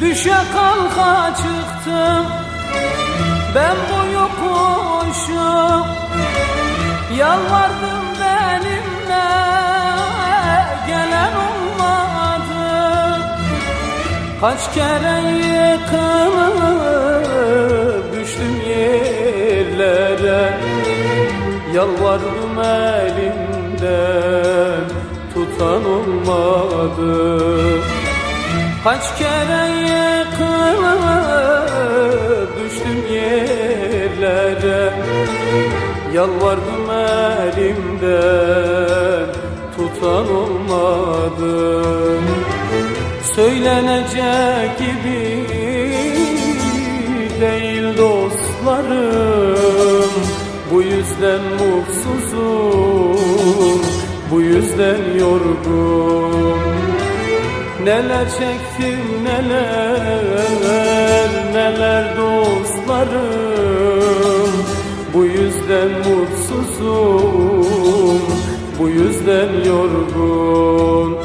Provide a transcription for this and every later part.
yola çıktım. Ben bu yokuşu Yalvardım benimle. Gelen olmadı. Kaç kere yıkılıp Düştüm yerlere. Yalvardım elimden Tutan olmadı Kaç kere yıkılıp düştüm yerlere. Yalvardım elimden tutan olmadı. Söylenecek gibi değil dostlarım. Bu yüzden mutsuzum, bu yüzden yorgun Neler çektim neler neler dostlarım. Bu yüzden mutsuzum bu yüzden yorgun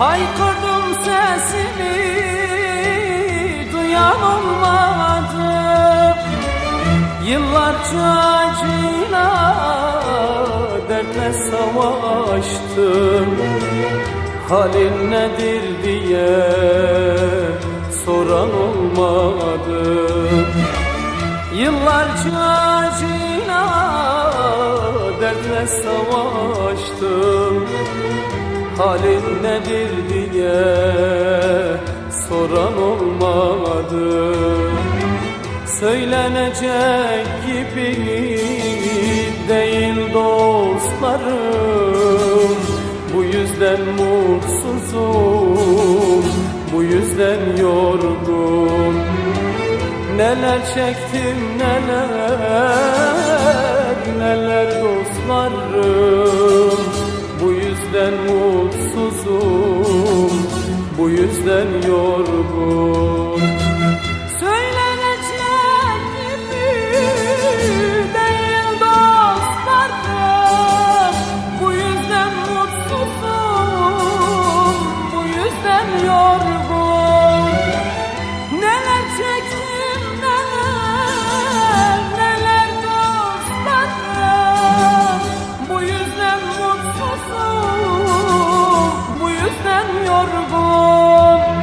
Haykırdım sesimi duyan olmadı. Yıllarca acıyla dertle savaştım. Halin nedir diye soran olmadı. Yıllarca acıyla dertle savaştım Halin nedir diye soran olmadı. Söylenecek gibi değil dostlarım. Bu yüzden mutsuzum, bu yüzden yorgun. Neler çektim neler neler dostlarım yüzden yorgun Söylenecek gibi değil dostlarım Bu yüzden mutsuzum bu yüzden yorgun Neler çektim neler neler dostlarım Bu yüzden mutsuzum bu yüzden yorgun